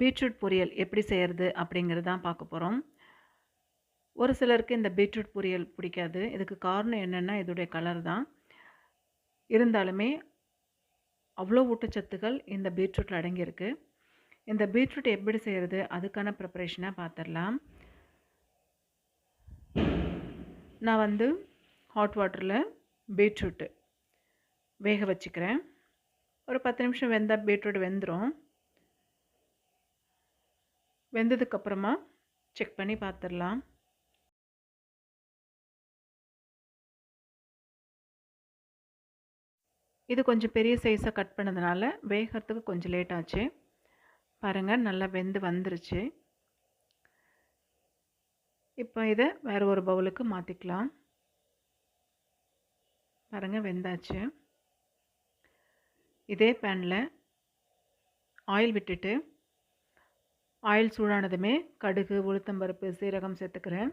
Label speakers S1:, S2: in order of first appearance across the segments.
S1: Beetroot பொரியல் எப்படி செய்கிறது அப்படிங்கிறது தான் பார்க்க போகிறோம் ஒரு சிலருக்கு இந்த பீட்ரூட் பொரியல் பிடிக்காது. இதுக்கு காரணம் என்னென்னா இதோடைய கலர் தான். இருந்தாலுமே அவ்வளோ ஊட்டச்சத்துக்கள் இந்த பீட்ரூட்டில் அடங்கியிருக்கு. இந்த பீட்ரூட் எப்படி செய்கிறது அதுக்கான ப்ரிப்பரேஷனாக பார்த்துடலாம் நான் வந்து ஹாட் வாட்டரில் பீட்ரூட்டு வேக வச்சுக்கிறேன். ஒரு பத்து நிமிஷம் வெந்தால் பீட்ரூட் வெந்துடும் வெந்ததுக்கப்புறமா செக் பண்ணி பார்த்துடலாம் இது கொஞ்சம் பெரிய சைஸாக கட் பண்ணதுனால வேகிறதுக்கு கொஞ்சம் லேட் ஆச்சு. பாருங்கள் நல்லா வெந்து வந்துருச்சு. இப்போ இதை வேறு ஒரு பவுலுக்கு மாற்றிக்கலாம் பாருங்கள் வெந்தாச்சு. இதே பேனில் ஆயில் விட்டுட்டு ஆயில் சூடானதுமே கடுகு உளுத்தம்பருப்பு சீரகம் சேர்த்துக்கிறேன்.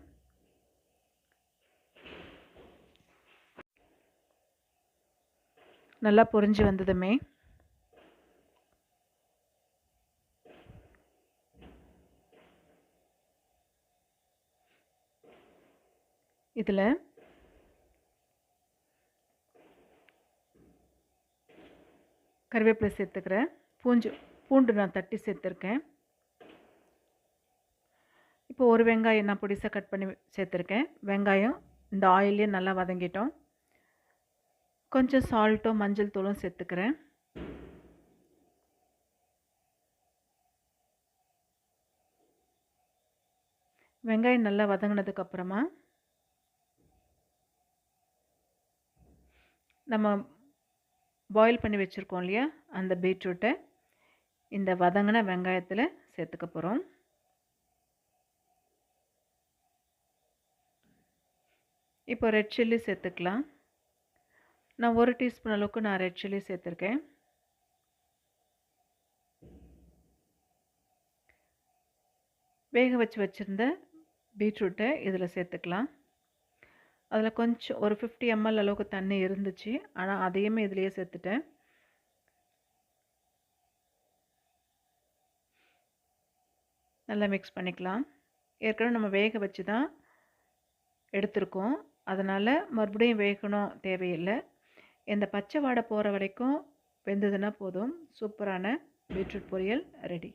S1: நல்லா பொரிஞ்சு வந்ததுமே இதில் கருவேப்பிலை சேர்த்துக்கிறேன். பூஞ்சு பூண்டு நான் தட்டி சேர்த்துருக்கேன். இப்போ ஒரு வெங்காயம் நான் பொடிசாக கட் பண்ணி சேர்த்துருக்கேன். வெங்காயம் இந்த ஆயிலே நல்லா வதங்கிட்டோம். கொஞ்சம் சால்ட்டும் மஞ்சள் தூளும் சேர்த்துக்கிறேன். வெங்காயம் நல்லா வதங்கினதுக்கப்புறமா நம்ம பாயில் பண்ணி வச்சுருக்கோம் இல்லையா? அந்த பீட்ரூட்டை இந்த வதங்கின வெங்காயத்தில் சேர்த்துக்க போகிறோம் இப்போ ரெட் சில்லி சேர்த்துக்கலாம். நான் ஒரு டீஸ்பூன் அளவுக்கு நான் ரெட் சில்லி சேர்த்துருக்கேன். வேக வச்சு வச்சுருந்த பீட்ரூட்டை இதில் சேர்த்துக்கலாம். அதில் கொஞ்சம் ஒரு ஃபிஃப்டி எம்எல் அளவுக்கு தண்ணி இருந்துச்சு. ஆனால் அதையுமே இதுலேயே சேர்த்துட்டேன். நல்லா மிக்ஸ் பண்ணிக்கலாம். ஏற்கனவே நம்ம வேக வச்சு தான் எடுத்திருக்கோம். அதனால் மறுபடியும் வேகணும் தேவையில்லை. இந்த பச்சை வாடை போகிற வரைக்கும் வெந்ததுன்னா போதும். சூப்பரான பீட்ரூட் பொரியல் ரெடி.